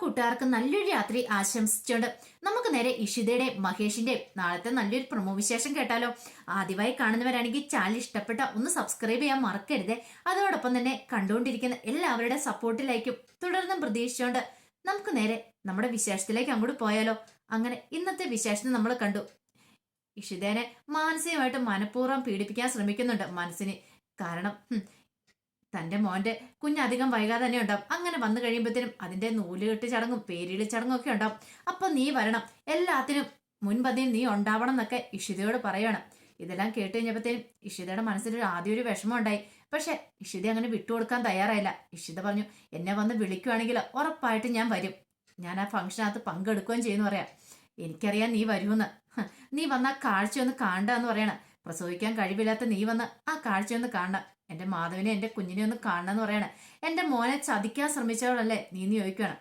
കൂട്ടുകാർക്ക് നല്ലൊരു രാത്രി ആശംസിച്ചുകൊണ്ട് നമുക്ക് നേരെ ഇഷിതയുടെ മഹേഷിന്റെ നാളത്തെ നല്ലൊരു പ്രമോ വിശേഷം കേട്ടാലോ. ആദ്യമായി കാണുന്നവരാണെങ്കിൽ ചാനൽ ഇഷ്ടപ്പെട്ട ഒന്ന് സബ്സ്ക്രൈബ് ചെയ്യാൻ മറക്കരുത്. അതോടൊപ്പം തന്നെ കണ്ടുകൊണ്ടിരിക്കുന്ന എല്ലാവരുടെ സപ്പോർട്ടിലേക്കും തുടർന്നും പ്രതീക്ഷിച്ചുകൊണ്ട് നമുക്ക് നേരെ നമ്മുടെ വിശേഷത്തിലേക്ക് അങ്ങോട്ട് പോയാലോ. അങ്ങനെ ഇന്നത്തെ വിശേഷം നമ്മൾ കണ്ടു. ഇഷിതേനെ മാനസികമായിട്ട് മനഃപൂർവം പീഡിപ്പിക്കാൻ ശ്രമിക്കുന്നുണ്ട് മനസ്സിന്. കാരണം ഹും, തന്റെ മോന്റെ കുഞ്ഞധികം വൈകാതെ തന്നെ ഉണ്ടാവും. അങ്ങനെ വന്നു കഴിയുമ്പോഴത്തേനും അതിന്റെ നൂലുകെട്ട് ചടങ്ങും പേരിളി ചടങ്ങും ഒക്കെ ഉണ്ടാവും. അപ്പൊ നീ വരണം. എല്ലാത്തിനും മുൻപതിന് നീ ഉണ്ടാവണം എന്നൊക്കെ ഇഷിതയോട് പറയണം. ഇതെല്ലാം കേട്ട് കഴിഞ്ഞപ്പോഴത്തേനും ഇഷിതയുടെ മനസ്സിലൊരു ആദ്യം ഒരു വിഷമം ഉണ്ടായി. പക്ഷെ ഇഷിത അങ്ങനെ വിട്ടുകൊടുക്കാൻ തയ്യാറായില്ല. ഇഷിത പറഞ്ഞു എന്നെ വന്ന് വിളിക്കുവാണെങ്കിൽ ഉറപ്പായിട്ട് ഞാൻ വരും. ഞാൻ ആ ഫംഗ്ഷനകത്ത് പങ്കെടുക്കുകയും ചെയ്യുന്നു പറയാം. എനിക്കറിയാം നീ വരുമെന്ന്. നീ വന്ന കാഴ്ച ഒന്ന് കാണണ്ടെന്ന് പറയണം. പ്രസവിക്കാൻ കഴിവില്ലാത്ത നീ വന്ന് ആ കാഴ്ചയൊന്ന് കാണണം. എന്റെ മാധവിനെ എന്റെ കുഞ്ഞിനെ ഒന്ന് കാണണമെന്ന് പറയണം. എന്റെ മോനെ ചതിക്കാൻ ശ്രമിച്ചവളല്ലേ നീ നീ ചോദിക്കണം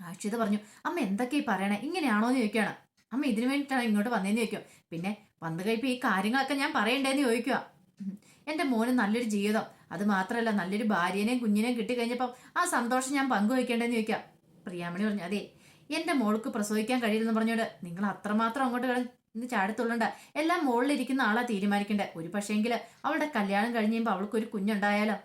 ആക്ഷിത പറഞ്ഞു അമ്മ എന്തൊക്കെ ഈ പറയണേ? ഇങ്ങനെയാണോ എന്ന് ചോദിക്കണം അമ്മ ഇതിനു വേണ്ടിയിട്ടാണ് ഇങ്ങോട്ട് വന്നതെന്ന് ചോദിക്കും പിന്നെ വന്നു കഴിപ്പോ ഈ കാര്യങ്ങളൊക്കെ ഞാൻ പറയണ്ടേന്ന് ചോദിക്കുക. എന്റെ മോന് നല്ലൊരു ജീവിതം. അത് മാത്രമല്ല നല്ലൊരു ഭാര്യനെയും കുഞ്ഞിനെയും കിട്ടിക്കഴിഞ്ഞപ്പം ആ സന്തോഷം ഞാൻ പങ്കുവയ്ക്കേണ്ടതെന്ന് ചോദിക്കാം പ്രിയാമണി പറഞ്ഞു അതെ എന്റെ മോൾക്ക് പ്രസവിക്കാൻ കഴിയില്ലെന്ന് പറഞ്ഞോട് നിങ്ങൾ അത്രമാത്രം അങ്ങോട്ട് കിടന്ന് ചാടത്തുള്ളണ്ട. എല്ലാം മുകളിലിരിക്കുന്ന ആളാ തീരുമാനിക്കണ്ടേ. ഒരു പക്ഷേങ്കിൽ അവളുടെ കല്യാണം കഴിഞ്ഞ് കഴിയുമ്പോൾ അവൾക്ക് ഒരു കുഞ്ഞുണ്ടായാലോ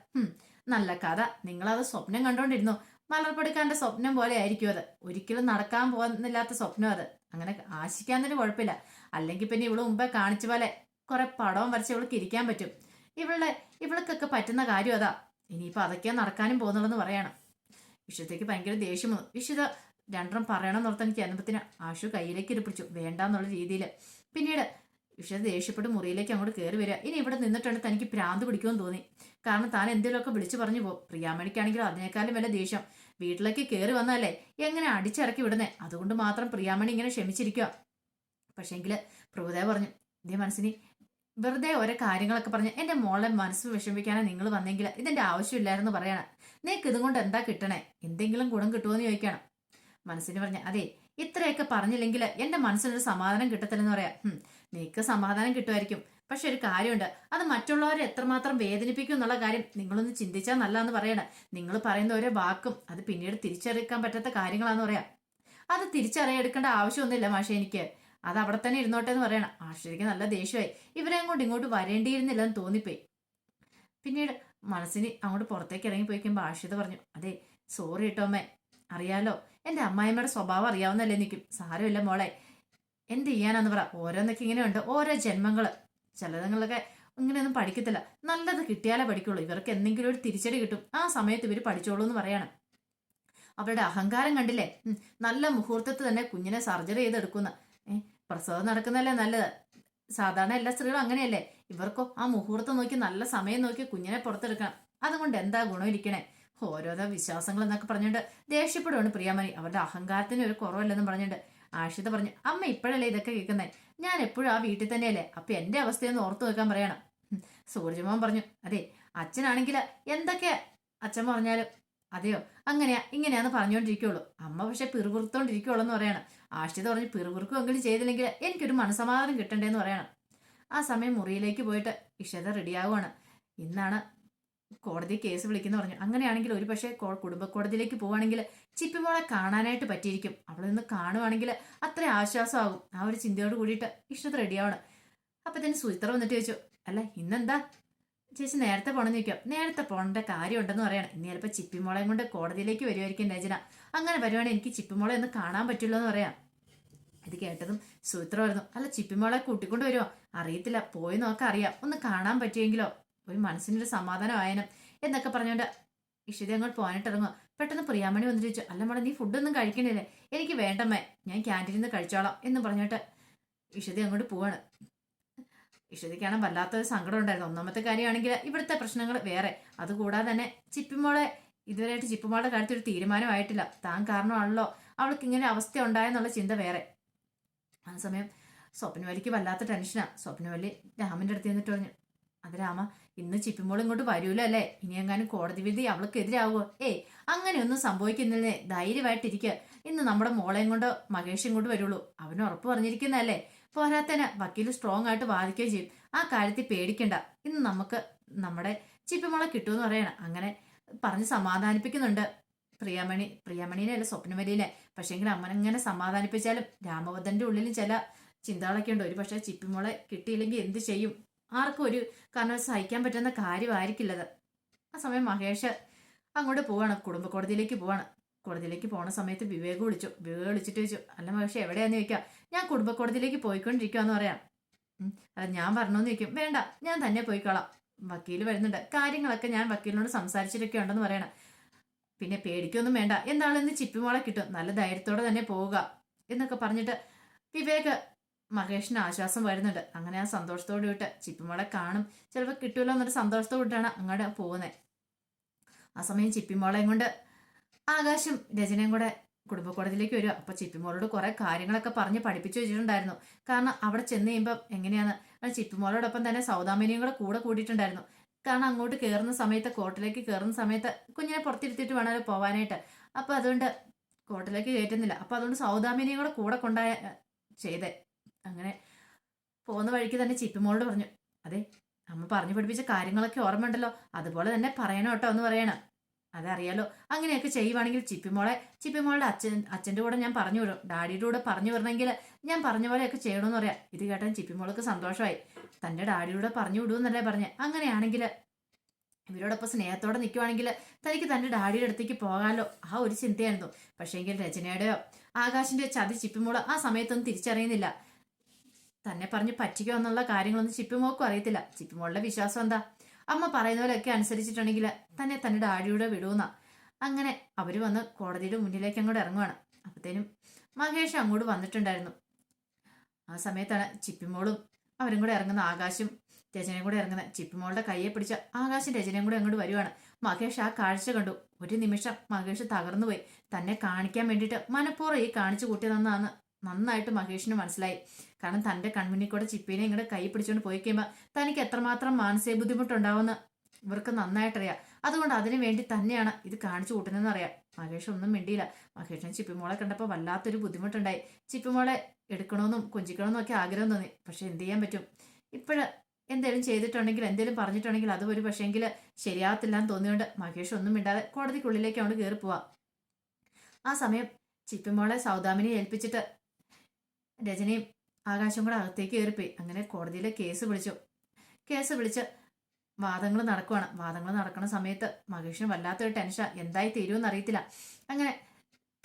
നല്ല കഥ. നിങ്ങളത് സ്വപ്നം കണ്ടോണ്ടിരുന്നു. മലർപ്പൊടിക്കാരന്റെ സ്വപ്നം പോലെ ആയിരിക്കും അത്. ഒരിക്കലും നടക്കാൻ പോകുന്നില്ലാത്ത സ്വപ്നം അത്. അങ്ങനെ ആശിക്കാൻ തന്നെ കുഴപ്പമില്ല. അല്ലെങ്കിൽ പിന്നെ ഇവൾ മുമ്പേ കാണിച്ച പോലെ കുറെ പടവും വരച്ച് ഇവൾക്ക് ഇരിക്കാൻ പറ്റും. ഇവളുടെ ഇവൾക്കൊക്കെ പറ്റുന്ന കാര്യം അതാ. ഇനിയിപ്പോ അതൊക്കെയാ നടക്കാനും പോകുന്നുള്ളെന്ന് പറയണം. വിഷയത്തേക്ക് ഭയങ്കര ദേഷ്യം വിഷിത രണ്ടെണ്ണം പറയണം എന്നോർത്ത് എനിക്ക് അനുഭവത്തിന് ആശു കയ്യിലേക്ക് ഇരിപ്പിടിച്ചു വേണ്ടാന്നുള്ള രീതിയിൽ പിന്നീട് വിഷയത്തെ ദേഷ്യപ്പെട്ട് മുറിയിലേക്ക് അങ്ങോട്ട് കയറി വരിക. ഇനി ഇവിടെ നിന്നിട്ടുണ്ട് തനിക്ക് ഭ്രാന്ത് പിടിക്കുമെന്ന് തോന്നി. കാരണം താൻ എന്തെങ്കിലുമൊക്കെ വിളിച്ചു പറഞ്ഞു പോകും പ്രിയാമണിക്കാണെങ്കിലും അതിനേക്കാളും വല്ല ദേഷ്യം. വീട്ടിലേക്ക് കയറി വന്നല്ലേ എങ്ങനെ അടിച്ചിറക്കി വിടുന്നേ? അതുകൊണ്ട് മാത്രം പ്രിയാമണി ഇങ്ങനെ ക്ഷമിച്ചിരിക്കുക പക്ഷേങ്കിൽ പ്രഭുദേവ പറഞ്ഞു ഇതേ മനസ്സിന് വെറുതെ ഓരോ കാര്യങ്ങളൊക്കെ പറഞ്ഞ് എന്റെ മോളെ മനസ്സ് വിഷമിക്കാനാണ് നിങ്ങൾ വന്നെങ്കിൽ ഇതിന്റെ ആവശ്യമില്ലായിരുന്നു പറയണം. നിനക്ക് ഇതുകൊണ്ട് എന്താ കിട്ടണേ? എന്തെങ്കിലും ഗുണം കിട്ടുമോ എന്ന് ചോദിക്കണം. മനസ്സിന് പറഞ്ഞ അതെ ഇത്രയൊക്കെ പറഞ്ഞില്ലെങ്കിൽ എന്റെ മനസ്സിനൊരു സമാധാനം കിട്ടത്തില്ലെന്ന് പറയാം. നിനക്ക് സമാധാനം കിട്ടുമായിരിക്കും. പക്ഷെ ഒരു കാര്യമുണ്ട് അത് മറ്റുള്ളവരെ എത്രമാത്രം വേദനിപ്പിക്കും എന്നുള്ള കാര്യം നിങ്ങളൊന്ന് ചിന്തിച്ചാൽ നല്ല എന്ന് പറയണം. നിങ്ങൾ പറയുന്ന ഓരോ വാക്കും അത് പിന്നീട് തിരിച്ചറിയിക്കാൻ പറ്റാത്ത കാര്യങ്ങളാന്ന് പറയാം. അത് തിരിച്ചറിയെടുക്കേണ്ട ആവശ്യമൊന്നുമില്ല മാഷെ എനിക്ക്. അത് അവിടെ തന്നെ ഇരുന്നോട്ടെ എന്ന് പറയണം. ആശ്രയിക്ക് നല്ല ദേഷ്യമായി. ഇവരെ അങ്ങോട്ട് ഇങ്ങോട്ട് വരേണ്ടിയിരുന്നില്ല എന്ന് തോന്നിപ്പോയി. പിന്നീട് മനസ്സിന് അങ്ങോട്ട് പുറത്തേക്ക് ഇറങ്ങി പോയിക്കുമ്പോൾ ആഷിത പറഞ്ഞു അതെ സോറി കേട്ടോ അമ്മേ. അറിയാലോ എന്റെ അമ്മായിമ്മയുടെ സ്വഭാവം അറിയാവുന്നല്ലേ നിൽക്കും സാരമില്ല മോളെ. എന്ത് ചെയ്യാനാന്ന് പറ. ഓരോന്നൊക്കെ ഇങ്ങനെയുണ്ട്. ഓരോ ജന്മങ്ങൾ. ചിലതുങ്ങളൊക്കെ ഇങ്ങനെയൊന്നും പഠിക്കത്തില്ല. നല്ലത് കിട്ടിയാലേ പഠിക്കുള്ളൂ. ഇവർക്ക് എന്തെങ്കിലും ഒരു തിരിച്ചടി കിട്ടും. ആ സമയത്ത് ഇവർ പഠിച്ചോളൂ എന്ന് പറയണം. അവരുടെ അഹങ്കാരം കണ്ടില്ലേ? നല്ല മുഹൂർത്തത്തിൽ തന്നെ കുഞ്ഞിനെ സർജറി ചെയ്തെടുക്കുന്ന. ഏഹ് പ്രസവം നടക്കുന്നതല്ലേ നല്ലത്? സാധാരണ എല്ലാ സ്ത്രീകളും അങ്ങനെയല്ലേ? ഇവർക്കോ ആ മുഹൂർത്തം നോക്കി നല്ല സമയം നോക്കി കുഞ്ഞിനെ പുറത്തെടുക്കണം. അതുകൊണ്ട് എന്താ ഗുണം ഇരിക്കണേ? ഓരോരോ വിശ്വാസങ്ങൾ എന്നൊക്കെ പറഞ്ഞുകൊണ്ട് ദേഷ്യപ്പെടുവാണ് പ്രിയാമണി. അവരുടെ അഹങ്കാരത്തിന് ഒരു കുറവല്ലെന്ന് പറഞ്ഞിട്ട് ആഷിത പറഞ്ഞു അമ്മ ഇപ്പോഴല്ലേ ഇതൊക്കെ കേൾക്കുന്നത് ഞാൻ എപ്പോഴും ആ വീട്ടിൽ തന്നെയല്ലേ? അപ്പൊ എന്റെ അവസ്ഥയൊന്ന് ഓർത്തു വെക്കാൻ പറയണം. സൂര്യമോൻ പറഞ്ഞു അതെ അച്ഛനാണെങ്കിൽ എന്തൊക്കെ അച്ഛൻ പറഞ്ഞാലും? അതെയോ അങ്ങനെയാ ഇങ്ങനെയാന്ന് പറഞ്ഞുകൊണ്ടിരിക്കുള്ളൂ അമ്മ പക്ഷെ പിറുപിറുത്തോണ്ടിരിക്കുള്ളൂ എന്ന് പറയണം. ആഷിത പറഞ്ഞ് പിറുപിറുക്കുമെങ്കിലും ചെയ്തില്ലെങ്കിൽ എനിക്കൊരു മനസമാധാനം കിട്ടണ്ടേന്ന് പറയണം. ആ സമയം മുറിയിലേക്ക് പോയിട്ട് ഇഷത റെഡിയാവുകയാണ് ഇന്നാണ് കോടതി കേസ് വിളിക്കുന്ന പറഞ്ഞു. അങ്ങനെയാണെങ്കിൽ ഒരു പക്ഷേ കുടുംബ കോടതിയിലേക്ക് പോവുകയാണെങ്കിൽ ചിപ്പിമോളെ കാണാനായിട്ട് പറ്റിയിരിക്കും. അവളെ നിന്ന് കാണുവാണെങ്കിൽ അത്ര ആശ്വാസമാകും. ആ ഒരു ചിന്തയോട് കൂടിയിട്ട് ഇഷ്ടത്ത് ആവണം അപ്പൊ തന്നെ സുചിത്ര വന്നിട്ട് ചോദിച്ചു അല്ല ഇന്നെന്താ? ചേച്ചി നേരത്തെ പോണെന്ന് ചോദിക്കാം. നേരത്തെ പോകേണ്ട കാര്യമുണ്ടെന്ന് പറയണം. ഇന്ന് ചിലപ്പോൾ ചിപ്പിമോളെയും കൊണ്ട് കോടതിയിലേക്ക് വരുമായിരിക്കും രചന. അങ്ങനെ വരുവാണെങ്കിൽ എനിക്ക് ചിപ്പിമോളെ ഒന്ന് കാണാൻ പറ്റുള്ളൂ എന്ന് പറയാം. ഇത് കേട്ടതും സുചിത്ര പറഞ്ഞു അല്ല ചിപ്പിമോളെ കൂട്ടിക്കൊണ്ട് വരുമോ അറിയത്തില്ല. പോയി നോക്കാം അറിയാം. ഒന്ന് കാണാൻ പറ്റിയെങ്കിലോ ഒരു മനസ്സിനൊരു സമാധാനമായനം എന്നൊക്കെ പറഞ്ഞുകൊണ്ട് ഇഷിത അങ്ങോട്ട് പോകാനായിട്ട് പെട്ടെന്ന് പ്രിയാമണി വന്നിട്ട് ചോദിച്ചു അല്ല മോളെ നീ ഫുഡൊന്നും കഴിക്കണില്ലേ? എനിക്ക് വേണ്ടമ്മേ ഞാൻ ക്യാന്റീനിൽ നിന്ന് കഴിച്ചോളാം എന്ന് പറഞ്ഞിട്ട് ഇഷിത അങ്ങോട്ട് പോവാണ്. ഇഷിതയ്ക്കാണ് വല്ലാത്തൊരു സങ്കടം ഉണ്ടായിരുന്നു. ഒന്നാമത്തെ കാര്യമാണെങ്കിൽ ഇവിടുത്തെ പ്രശ്നങ്ങൾ വേറെ. അതുകൂടാതെ തന്നെ ചിപ്പിമോളെ ഇതുവരെയായിട്ട് ചിപ്പുമോളുടെ കാര്യത്തിൽ ഒരു തീരുമാനമായിട്ടില്ല. താൻ കാരണമാണല്ലോ അവൾക്ക് ഇങ്ങനെ അവസ്ഥ ഉണ്ടായെന്നുള്ള ചിന്ത വേറെ. ആ സമയം സ്വപ്നവലിക്ക് വല്ലാത്ത ടെൻഷനാണ് സ്വപ്നവലി രാമന്റെ അടുത്ത് നിന്നിട്ട് പറഞ്ഞു അത് രാമ ഇന്ന് ചിപ്പിമോൾ ഇങ്ങോട്ട് വരൂല അല്ലേ? ഇനി എങ്ങാനും കോടതി വിധി അവൾക്കെതിരാവോ? ഏയ് അങ്ങനെയൊന്നും സംഭവിക്കുന്നില്ലേ? ധൈര്യമായിട്ടിരിക്കുക ഇന്ന് നമ്മുടെ മോളെയും കൊണ്ട് മഹേഷ് ഇങ്ങോട്ട് വരുള്ളൂ. അവന് ഉറപ്പ് പറഞ്ഞിരിക്കുന്നതല്ലേ? പോരാത്തന്നെ വക്കീൽ സ്ട്രോങ് ആയിട്ട് വാദിക്കുകയും ചെയ്യും. ആ കാര്യത്തിൽ പേടിക്കണ്ട. ഇന്ന് നമുക്ക് നമ്മുടെ ചിപ്പിമോളെ കിട്ടുമെന്ന് പറയണം. അങ്ങനെ പറഞ്ഞ് സമാധാനിപ്പിക്കുന്നുണ്ട്. പ്രിയമണി പ്രിയാമണീനെ അല്ല? സ്വപ്നമരിയിലെ പക്ഷേങ്കിൽ അമ്മ ഇങ്ങനെ സമാധാനിപ്പിച്ചാലും രാമഭദ്രന്റെ ഉള്ളിലും ചില ചിന്തകളൊക്കെ ഉണ്ട്. ഒരു പക്ഷേ ചിപ്പിമോളെ കിട്ടിയില്ലെങ്കിൽ എന്ത് ചെയ്യും? ആർക്കും ഒരു കാരണം സഹിക്കാൻ പറ്റുന്ന കാര്യമായിരിക്കില്ലത്. ആ സമയം മഹേഷ് അങ്ങോട്ട് പോവാണ് കുടുംബ കോടതിയിലേക്ക് പോവാണ്. കോടതിയിലേക്ക് പോണ സമയത്ത് വിവേക് വിളിച്ചു. വിവേക് വിളിച്ചിട്ട് ചോദിച്ചു അല്ല മഹേഷ് എവിടെയാന്ന് ചോദിക്കാം? ഞാൻ കുടുംബ കോടതിയിലേക്ക് പോയിക്കൊണ്ടിരിക്കുകയെന്ന് പറയാം അത് ഞാൻ പറഞ്ഞോന്ന് ചോദിക്കും. വേണ്ട ഞാൻ തന്നെ പോയിക്കോളാം. വക്കീൽ വരുന്നുണ്ട്. കാര്യങ്ങളൊക്കെ ഞാൻ വക്കീലിനോട് സംസാരിച്ചിട്ടൊക്കെ ഉണ്ടെന്ന് പറയണം. പിന്നെ പേടിക്കൊന്നും വേണ്ട. എന്താണെന്ന് ചിപ്പിമോളെ കിട്ടും. നല്ല ധൈര്യത്തോടെ തന്നെ പോവുക. എന്നൊക്കെ പറഞ്ഞിട്ട് വിവേക് മഹേഷിന് ആശ്വാസം വരുന്നുണ്ട്. അങ്ങനെ ആ സന്തോഷത്തോട് വിട്ട് ചിപ്പിമോളെ കാണും. ചിലപ്പോൾ കിട്ടുമല്ലോ എന്നൊരു സന്തോഷത്തോടാണ് അങ്ങോട്ട് പോകുന്നത് ആ സമയം ചിപ്പിമോളെയും കൊണ്ട് ആകാശം രചനയും കൂടെ കുടുംബക്കോടതിയിലേക്ക് വരിക അപ്പൊ ചിപ്പിമോളോട് കുറെ കാര്യങ്ങളൊക്കെ പറഞ്ഞ് പഠിപ്പിച്ചു വെച്ചിട്ടുണ്ടായിരുന്നു. കാരണം അവിടെ ചെന്ന് കഴിയുമ്പോൾ എങ്ങനെയാണ്? ചിപ്പിമോളോടൊപ്പം തന്നെ സൗദാമിനിയും കൂടെ കൂടെ കൂടിയിട്ടുണ്ടായിരുന്നു. കാരണം അങ്ങോട്ട് കയറുന്ന സമയത്ത് കോട്ടിലേക്ക് കയറുന്ന സമയത്ത് കുഞ്ഞിനെ പുറത്തിരുത്തിയിട്ട് വേണമല്ലോ പോവാനായിട്ട്. അപ്പൊ അതുകൊണ്ട് കോട്ടിലേക്ക് കയറ്റുന്നില്ല. അപ്പൊ അതുകൊണ്ട് സൗദാമിനിയും കൂടെ കൊണ്ടായ ചെയ്തേ. അങ്ങനെ പോകുന്ന വഴിക്ക് തന്നെ ചിപ്പിമോളോട് പറഞ്ഞു അതെ അമ്മ പറഞ്ഞു പഠിപ്പിച്ച കാര്യങ്ങളൊക്കെ ഓർമ്മയുണ്ടല്ലോ അതുപോലെ തന്നെ പറയണം കേട്ടോ എന്ന് പറയണം. അതറിയാലോ അങ്ങനെയൊക്കെ ചെയ്യുവാണെങ്കിൽ ചിപ്പിമോളെ ചിപ്പിമോളുടെ അച്ഛൻ അച്ഛന്റെ കൂടെ ഞാൻ പറഞ്ഞു വിടും. ഡാഡിയുടെ കൂടെ പറഞ്ഞു വിടണമെങ്കിൽ ഞാൻ പറഞ്ഞ പോലെയൊക്കെ ചെയ്യണമെന്ന് പറയാം. ഇത് കേട്ടാൽ ചിപ്പിമോൾക്ക് സന്തോഷമായി. തന്റെ ഡാഡിയുടെ പറഞ്ഞു വിടുമെന്നല്ലേ പറഞ്ഞ്. അങ്ങനെയാണെങ്കിൽ ഇവരോടൊപ്പം സ്നേഹത്തോടെ നിൽക്കുവാണെങ്കിൽ തനിക്ക് തന്റെ ഡാഡിയുടെ അടുത്തേക്ക് പോകാമല്ലോ ആ ഒരു ചിന്തയായിരുന്നു. പക്ഷേങ്കിൽ രചനയുടെയോ ആകാശിന്റെ ചതി ചിപ്പിമോൾ ആ സമയത്തൊന്നും തിരിച്ചറിയുന്നില്ല. തന്നെ പറഞ്ഞ് പറ്റിക്കോ എന്നുള്ള കാര്യങ്ങളൊന്നും ചിപ്പിമോക്കും അറിയത്തില്ല. ചിപ്പിമോളുടെ വിശ്വാസം എന്താ? അമ്മ പറയുന്ന പോലെയൊക്കെ അനുസരിച്ചിട്ടുണ്ടെങ്കിൽ തന്നെ തന്റെ ഡാഡിയുടെ വിടുന്ന അങ്ങനെ അവർ വന്ന് കോടതിയുടെ മുന്നിലേക്ക് അങ്ങോട്ട് ഇറങ്ങുവാണ്. അപ്പത്തേനും മഹേഷ് അങ്ങോട്ട് വന്നിട്ടുണ്ടായിരുന്നു. ആ സമയത്താണ് ചിപ്പിമോളും അവരും കൂടെ ഇറങ്ങുന്ന ആകാശും രചനയും കൂടെ ഇറങ്ങുന്ന. ചിപ്പിമോളുടെ കയ്യെ പിടിച്ച ആകാശം രചനയും കൂടെ അങ്ങോട്ട് വരുവാണ്. മഹേഷ് ആ കാഴ്ച കണ്ടു. ഒരു നിമിഷം മഹേഷ് തകർന്നുപോയി. തന്നെ കാണിക്കാൻ വേണ്ടിയിട്ട് മനഃപൂർവം ഈ കാണിച്ചു കൂട്ടിയതെന്നാണ് നന്നായിട്ട് മഹേഷിന് മനസ്സിലായി. കാരണം തന്റെ കൺമുന്നിൽ കൂടെ ചിപ്പീനെ ഇങ്ങോട്ട് കൈ പിടിച്ചുകൊണ്ട് പോയി കഴിയുമ്പോൾ തനിക്ക് എത്രമാത്രം മാനസിക ബുദ്ധിമുട്ടുണ്ടാവുമെന്ന് ഇവർക്ക് നന്നായിട്ടറിയാം. അതുകൊണ്ട് അതിനു വേണ്ടി തന്നെയാണ് ഇത് കാണിച്ചു കൂട്ടുന്നതെന്ന് അറിയാം. മഹേഷ് ഒന്നും മിണ്ടിയില്ല. മഹേഷിന് ചിപ്പിമോളെ കണ്ടപ്പോൾ വല്ലാത്തൊരു ബുദ്ധിമുട്ടുണ്ടായി. ചിപ്പിമോളെ എടുക്കണമെന്നും കൊഞ്ചിക്കണമെന്നും ഒക്കെ ആഗ്രഹം തോന്നി. പക്ഷെ എന്ത് ചെയ്യാൻ പറ്റും? ഇപ്പോഴ് എന്തെങ്കിലും ചെയ്തിട്ടുണ്ടെങ്കിൽ എന്തെങ്കിലും പറഞ്ഞിട്ടുണ്ടെങ്കിൽ അത് ഒരു പക്ഷേങ്കിൽ ശരിയാകത്തില്ല എന്ന് മഹേഷ് ഒന്നും മിണ്ടാതെ കോടതിക്കുള്ളിലേക്ക് അവിടെ കയറി പോവാ ആ സമയം ചിപ്പിമോളെ സൗദാമിനെ ഏൽപ്പിച്ചിട്ട് രജനിയും ആകാശം കൂടെ അകത്തേക്ക് കയറിപ്പോയി. അങ്ങനെ കോടതിയിൽ കേസ് വിളിച്ചു. കേസ് വിളിച്ച് വാദങ്ങൾ നടക്കുവാണ്. വാദങ്ങൾ നടക്കുന്ന സമയത്ത് മഹേഷിന് വല്ലാത്തൊരു ടെൻഷൻ എന്തായി തീരുമെന്ന് അറിയത്തില്ല. അങ്ങനെ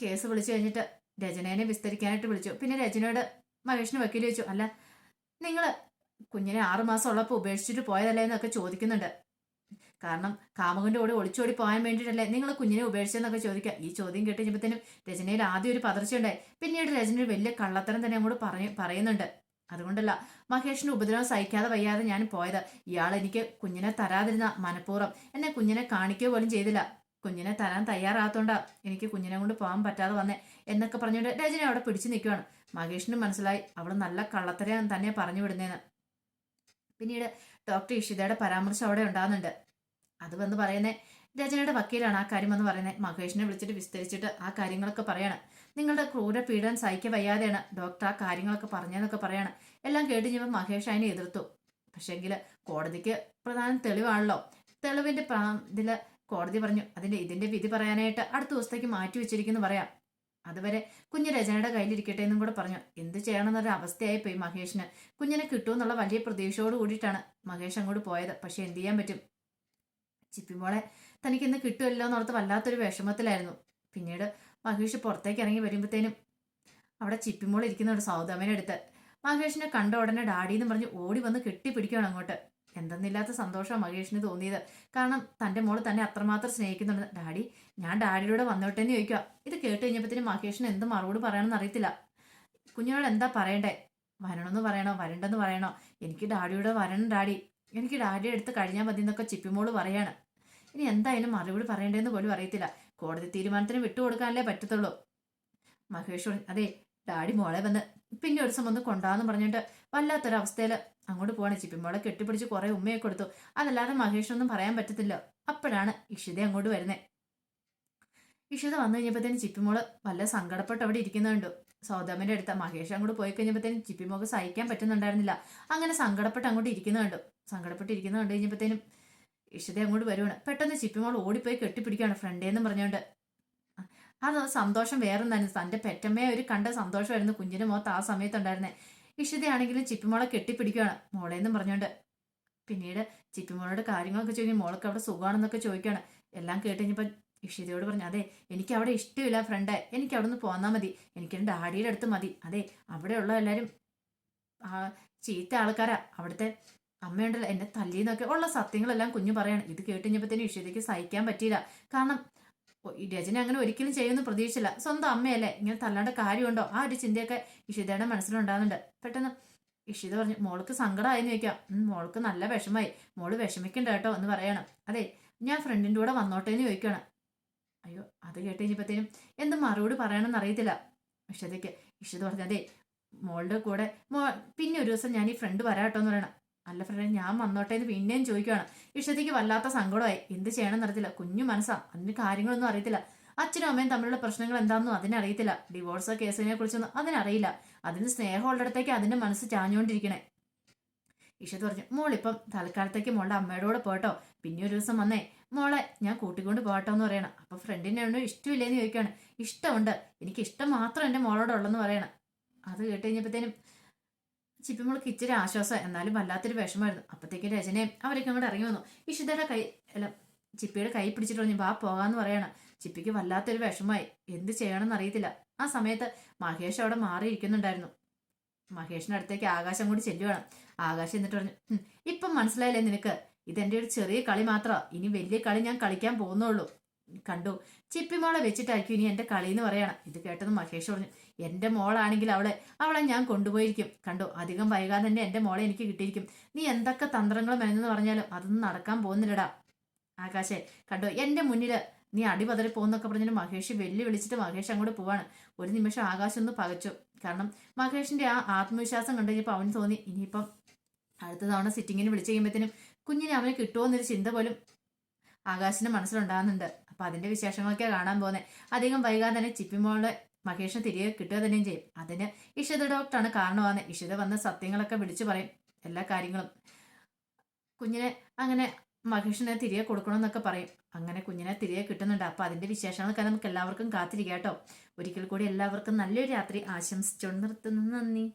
കേസ് വിളിച്ചു കഴിഞ്ഞിട്ട് രചനേനെ വിസ്തരിക്കാനായിട്ട് വിളിച്ചു. പിന്നെ രചനയോട് മഹേഷിന് വക്കീൽ ചോദിച്ചു. അല്ല നിങ്ങൾ കുഞ്ഞിനെ ആറുമാസം ഉള്ളപ്പോൾ ഉപേക്ഷിച്ചിട്ട് പോയതല്ലേ? എന്നൊക്കെ ചോദിക്കുന്നുണ്ട്. കാരണം കാമുകന്റെ കൂടെ ഒളിച്ചോടി പോകാൻ വേണ്ടിയിട്ടല്ലേ നിങ്ങൾ കുഞ്ഞിനെ ഉപേക്ഷിച്ചെന്നൊക്കെ ചോദിക്കുക ഈ ചോദ്യം കേട്ട് കഴിഞ്ഞപ്പോഴത്തേനും രചനയിൽ ആദ്യം ഒരു പതർച്ചയുണ്ടായി പിന്നീട് രചന വലിയ കള്ളത്തരം തന്നെ അങ്ങോട്ട് പറഞ്ഞു പറയുന്നുണ്ട്. അതുകൊണ്ടല്ല മഹേഷിന് ഉപദ്രവം സഹിക്കാതെ വയ്യാതെ ഞാൻ പോയത്. ഇയാൾ എനിക്ക് കുഞ്ഞിനെ തരാതിരുന്ന മനഃപൂർവം. എന്നെ കുഞ്ഞിനെ കാണിക്കുക പോലും ചെയ്തില്ല. കുഞ്ഞിനെ തരാൻ തയ്യാറാത്തോണ്ടാ എനിക്ക് കുഞ്ഞിനെ കൊണ്ട് പോകാൻ പറ്റാതെ വന്നേ എന്നൊക്കെ പറഞ്ഞുകൊണ്ട് രചന അവിടെ പിടിച്ചു നിൽക്കുവാണ്. മഹേഷിന് മനസ്സിലായി അവൾ നല്ല കള്ളത്തരം തന്നെ പറഞ്ഞു വിടുന്നേന്ന്. പിന്നീട് ഡോക്ടർ ഇഷിതയുടെ പരാമർശം അവിടെ ഉണ്ടാകുന്നുണ്ട്. അത് വന്ന് പറയുന്നേ രചനയുടെ വക്കീലാണ് ആ കാര്യം എന്ന് പറയുന്നത് മഹേഷിനെ വിളിച്ചിട്ട് വിസ്തരിച്ചിട്ട് ആ കാര്യങ്ങളൊക്കെ പറയാണ്. നിങ്ങളുടെ ക്രൂര പീഡനം സഹിക്ക വയ്യാതെയാണ്. ഡോക്ടർ ആ കാര്യങ്ങളൊക്കെ പറഞ്ഞതെന്നൊക്കെ പറയാണ്. എല്ലാം കേട്ട് കഴിഞ്ഞപ്പോൾ മഹേഷ് അതിനെ എതിർത്തു. പക്ഷെങ്കിൽ കോടതിക്ക് പ്രധാന തെളിവാണല്ലോ. തെളിവിന്റെ ഇതിൽ കോടതി പറഞ്ഞു അതിന്റെ ഇതിന്റെ വിധി പറയാനായിട്ട് അടുത്ത ദിവസത്തേക്ക് മാറ്റി വെച്ചിരിക്കുന്നു പറയാം. അതുവരെ കുഞ്ഞ് രചനയുടെ കയ്യിലിരിക്കട്ടെ എന്നും കൂടെ പറഞ്ഞു. എന്ത് ചെയ്യണമെന്നൊരു അവസ്ഥയായി പോയി മഹേഷിന്. കുഞ്ഞിനെ കിട്ടുമെന്നുള്ള വലിയ പ്രതീക്ഷയോട് കൂടിയിട്ടാണ് മഹേഷ് അങ്ങോട്ട് പോയത്. പക്ഷെ എന്ത് ചെയ്യാൻ പറ്റും? ചിപ്പിമോളെ തനിക്ക് ഇന്ന് കിട്ടുമല്ലോ എന്നോർത്ത് വല്ലാത്തൊരു വിഷമത്തിലായിരുന്നു. പിന്നീട് മഹേഷ് പുറത്തേക്ക് ഇറങ്ങി വരുമ്പോഴത്തേനും അവിടെ ചിപ്പിമോൾ ഇരിക്കുന്നുണ്ട് സൗദാമിനെ അടുത്ത്. മഹേഷിനെ കണ്ട ഉടനെ ഡാഡി എന്ന് പറഞ്ഞ് ഓടി വന്ന് കെട്ടിപ്പിടിക്കുകയാണ് അങ്ങോട്ട്. എന്തെന്നില്ലാത്ത സന്തോഷം മഹേഷിന് തോന്നിയത്. കാരണം തന്റെ മോൾ തന്നെ അത്രമാത്രം സ്നേഹിക്കുന്നുണ്ട്. ഡാഡി ഞാൻ ഡാഡിയുടെ വന്നോട്ടെ എന്ന് ചോദിക്കുക ഇത് കേട്ട് കഴിഞ്ഞപ്പോഴത്തേനും മഹേഷിന് എന്ത് മറുപടി പറയണമെന്ന് അറിയത്തില്ല. കുഞ്ഞിനോട് എന്താ പറയണ്ടേ? വരണമെന്ന് പറയണോ? വരണ്ടെന്ന് പറയണോ? എനിക്ക് ഡാഡിയുടെ വരണം ഡാഡി. എനിക്ക് ഡാഡിയെ എടുത്ത് കഴിഞ്ഞാൽ മതി എന്നൊക്കെ ചിപ്പിമോൾ പറയാണ്. ഇനി എന്തായാലും മറുപടി പറയണ്ടേന്ന് പോലും അറിയത്തില്ല. കോടതി തീരുമാനത്തിന് വിട്ടുകൊടുക്കാനല്ലേ പറ്റത്തുള്ളൂ. മഹേഷ് അതെ ഡാഡി മോളെ വന്ന് പിന്നെ ഒരു ദിവസം ഒന്ന് കൊണ്ടാന്ന് പറഞ്ഞിട്ട് വല്ലാത്തൊരവസ്ഥയിൽ അങ്ങോട്ട് പോകണം ചിപ്പി മോളെ കെട്ടിപ്പിടിച്ച് കുറെ ഉമ്മയെ കൊടുത്തു. അതല്ലാതെ മഹേഷിനൊന്നും പറയാൻ പറ്റത്തില്ല. അപ്പോഴാണ് ഇഷിത അങ്ങോട്ട് വരുന്നത് ഇഷിത വന്നു കഴിഞ്ഞപ്പോഴത്തേനും ചിപ്പിമോൾ വല്ല സങ്കടപ്പെട്ട് അവിടെ ഇരിക്കുന്നുണ്ട്. സൗദാമിന്റെ അടുത്ത മഹേഷ് അങ്ങോട്ട് പോയി കഴിഞ്ഞപ്പോഴത്തേനും ചിപ്പിമോക്ക് സഹിക്കാൻ പറ്റുന്നുണ്ടായിരുന്നില്ല. അങ്ങനെ സങ്കടപ്പെട്ട് അങ്ങോട്ട് ഇരിക്കുന്നുണ്ട്. സങ്കടപ്പെട്ട് ഇരിക്കുന്നത് കണ്ടു കഴിഞ്ഞപ്പോഴത്തേനും ഇഷിത അങ്ങോട്ട് വരുവാണ്. പെട്ടെന്ന് ചിപ്പിമോൾ ഓടിപ്പോയി കെട്ടിപ്പിടിക്കുകയാണ് ഫ്രണ്ടേന്ന് പറഞ്ഞുകൊണ്ട്. അത് സന്തോഷം വേറെ തന്നെ തന്റെ പെറ്റമ്മയെ ഒരു കണ്ട സന്തോഷമായിരുന്നു കുഞ്ഞിന്റെ മുഖത്ത് ആ സമയത്തുണ്ടായിരുന്നേ. ഇഷിതയാണെങ്കിലും ചിപ്പിമോളെ കെട്ടിപ്പിടിക്കുകയാണ് മോളേന്നും പറഞ്ഞുകൊണ്ട്. പിന്നീട് ചിപ്പിമോളോട് കാര്യങ്ങളൊക്കെ ചോദിക്കും മോൾക്ക് അവിടെ സുഖമാണെന്നൊക്കെ ചോദിക്കുകയാണ്. എല്ലാം കേട്ട് കഴിഞ്ഞപ്പോൾ ഇഷിതയോട് പറഞ്ഞു അതെ എനിക്ക് അവിടെ ഇഷ്ടമില്ല ഫ്രണ്ട്. എനിക്ക് അവിടെ നിന്ന് പോന്നാൽ മതി. എനിക്ക് എന്റെ ഡാഡിയുടെ അടുത്ത് മതി. അതെ അവിടെയുള്ള എല്ലാവരും ചീത്ത ആൾക്കാരാ. അവിടുത്തെ അമ്മയുണ്ടല്ലോ എന്നെ തല്ലിന്നൊക്കെ ഉള്ള സത്യങ്ങളെല്ലാം കുഞ്ഞു പറയാണ്. ഇത് കേട്ട് കഴിഞ്ഞപ്പോഴത്തേനും ഇഷിതയ്ക്ക് സഹിക്കാൻ പറ്റിയില്ല. കാരണം രജന രചന അങ്ങനെ ഒരിക്കലും ചെയ്യുമെന്ന് പ്രതീക്ഷിച്ചില്ല. സ്വന്തം അമ്മയല്ലേ? ഇങ്ങനെ തല്ലാണ്ട കാര്യമുണ്ടോ? ആ ഒരു ചിന്തയൊക്കെ ഇഷിതയുടെ മനസ്സിലുണ്ടാകുന്നുണ്ട്. പെട്ടെന്ന് ഇഷിത പറഞ്ഞു മോൾക്ക് സങ്കടമായെന്ന് ചോദിക്കാം. "ഉം, മോൾക്ക് നല്ല വിഷമായി മോൾ വിഷമിക്കണ്ട കേട്ടോ എന്ന് പറയണം. അതെ ഞാൻ ഫ്രണ്ടിന്റെ കൂടെ വന്നോട്ടെ എന്ന് ചോദിക്കുകയാണ്. അയ്യോ അത് കേട്ട് എന്ത് മറുപടി പറയണമെന്ന് അറിയത്തില്ല ഇഷിതയ്ക്ക് ഇഷിത പറഞ്ഞു അതെ മോളുടെ കൂടെ മോ പിന്നെ ഒരു ദിവസം ഞാൻ ഈ ഫ്രണ്ട് വരാട്ടോ എന്ന് പറയണം. അല്ല ഫ്രണ്ട് ഞാൻ വന്നോട്ടെ എന്ന് പിന്നെയും ചോദിക്കുകയാണ് ഇഷ്ടത്തേക്ക് വല്ലാത്ത സങ്കടമായി. എന്ത് ചെയ്യണമെന്ന് അറിയത്തില്ല. കുഞ്ഞു മനസ്സാ. അതിന് കാര്യങ്ങളൊന്നും അറിയത്തില്ല. അച്ഛനും അമ്മയും തമ്മിലുള്ള പ്രശ്നങ്ങൾ എന്താണെന്നും അതിനറിയത്തില്ല ഡിവോഴ്സോ കേസിനെ കുറിച്ചൊന്നും അതിനറിയില്ല. അതിന് സ്നേഹമുള്ളിടത്തേക്ക് അതിന്റെ മനസ്സ് ചാഞ്ഞുകൊണ്ടിരിക്കണേ. ഇഷത്ത് പറഞ്ഞു മോളിപ്പം തൽക്കാലത്തേക്ക് മോളുടെ അമ്മയുടെ കൂടെ പോട്ടോ. പിന്നെ ഒരു ദിവസം വന്നേ. മോളെ ഞാൻ കൂട്ടിക്കൊണ്ട് പോകട്ടോ എന്ന് പറയണം. അപ്പൊ ഫ്രണ്ടിനോട് ഇഷ്ടമില്ലേന്ന് ചോദിക്കുകയാണ് ഇഷ്ടമുണ്ട്. എനിക്ക് ഇഷ്ടം മാത്രം എന്റെ മോളോടുള്ളെന്ന് പറയണം. അത് കേട്ട് കഴിഞ്ഞപ്പോഴത്തേനും ചിപ്പിമോൾക്ക് ഇച്ചിരി ആശ്വാസം എന്നാലും വല്ലാത്തൊരു വിഷമമായിരുന്നു. അപ്പത്തേക്ക് രചനയും അവരൊക്കെ അങ്ങോട്ട് ഇറങ്ങി വന്നു. ഇഷിതയുടെ കൈ അല്ല ചിപ്പിയുടെ കൈ പിടിച്ചിട്ട് പറഞ്ഞു വാ പോകാന്ന് പറയണം. ചിപ്പിക്ക് വല്ലാത്തൊരു വിഷമമായി. എന്ത് ചെയ്യണമെന്ന് അറിയത്തില്ല. ആ സമയത്ത് മഹേഷ് അവിടെ മാറിയിരിക്കുന്നുണ്ടായിരുന്നു. മഹേഷിന്റെ അടുത്തേക്ക് ആകാശം കൂടി ചെല്ലുവാണ്. ആകാശം എന്നിട്ട് പറഞ്ഞു "ഹും, ഇപ്പം മനസ്സിലായില്ലേ നിനക്ക്? ഇതെന്റെ ഒരു ചെറിയ കളി മാത്രമാ ഇനി വലിയ കളി ഞാൻ കളിക്കാൻ പോകുന്നുള്ളൂ കണ്ടു. ചിപ്പിമോളെ വെച്ചിട്ടായിരിക്കും ഇനി എന്റെ കളി എന്ന് പറയണം. ഇത് കേട്ടത് മഹേഷ് പറഞ്ഞു എന്റെ മോളാണെങ്കിൽ അവളെ അവളെ ഞാൻ കൊണ്ടുപോയിരിക്കും. കണ്ടോ അധികം വൈകാതെ തന്നെ എന്റെ മോളെ എനിക്ക് കിട്ടിയിരിക്കും. നീ എന്തൊക്കെ തന്ത്രങ്ങൾ മെനഞ്ഞെന്ന് പറഞ്ഞാലും അതൊന്നും നടക്കാൻ പോകുന്നില്ലടാ. ആകാശേ കണ്ടോ എന്റെ മുന്നിൽ നീ അടിപതറി പോകുന്നൊക്കെ പറഞ്ഞിട്ട് മഹേഷ് വെല്ലുവിളിച്ചിട്ട് മഹേഷ് അങ്ങോട്ട് പോവാണ്. ഒരു നിമിഷം ആകാശം ഒന്ന് പകച്ചു. കാരണം മഹേഷിന്റെ ആ ആത്മവിശ്വാസം കണ്ടു കഴിഞ്ഞപ്പോൾ അവന് തോന്നി ഇനിയിപ്പം അടുത്ത തവണ സിറ്റിങ്ങിന് വിളിച്ചു കഴിയുമ്പോഴത്തേനും കുഞ്ഞിനെ അവന് കിട്ടുമോ എന്നൊരു ചിന്ത പോലും ആകാശിന്റെ മനസ്സിലുണ്ടാകുന്നുണ്ട്. അപ്പൊ അതിന്റെ വിശേഷങ്ങളൊക്കെ കാണാൻ പോകുന്നത്. അധികം വൈകാതെ തന്നെ ചിപ്പിമോളെ മഹേഷിനെ തിരികെ കിട്ടുക തന്നെയും ചെയ്യും. അതിന് ഇഷിത ഡോക്ടറാണ് കാരണമാകുന്നത് ഇഷിത വന്ന സത്യങ്ങളൊക്കെ വിളിച്ചു പറയും. എല്ലാ കാര്യങ്ങളും. കുഞ്ഞിനെ അങ്ങനെ മഹേഷിനെ തിരികെ കൊടുക്കണമെന്നൊക്കെ പറയും. അങ്ങനെ കുഞ്ഞിനെ തിരികെ കിട്ടുന്നുണ്ട്. അപ്പൊ അതിന്റെ വിശേഷങ്ങളൊക്കെ നമുക്ക് എല്ലാവർക്കും കാത്തിരിക്കാം കേട്ടോ. ഒരിക്കൽ കൂടി എല്ലാവർക്കും നല്ലൊരു രാത്രി ആശംസിച്ചുകൊണ്ട് നിർത്തുന്നു. നന്ദി.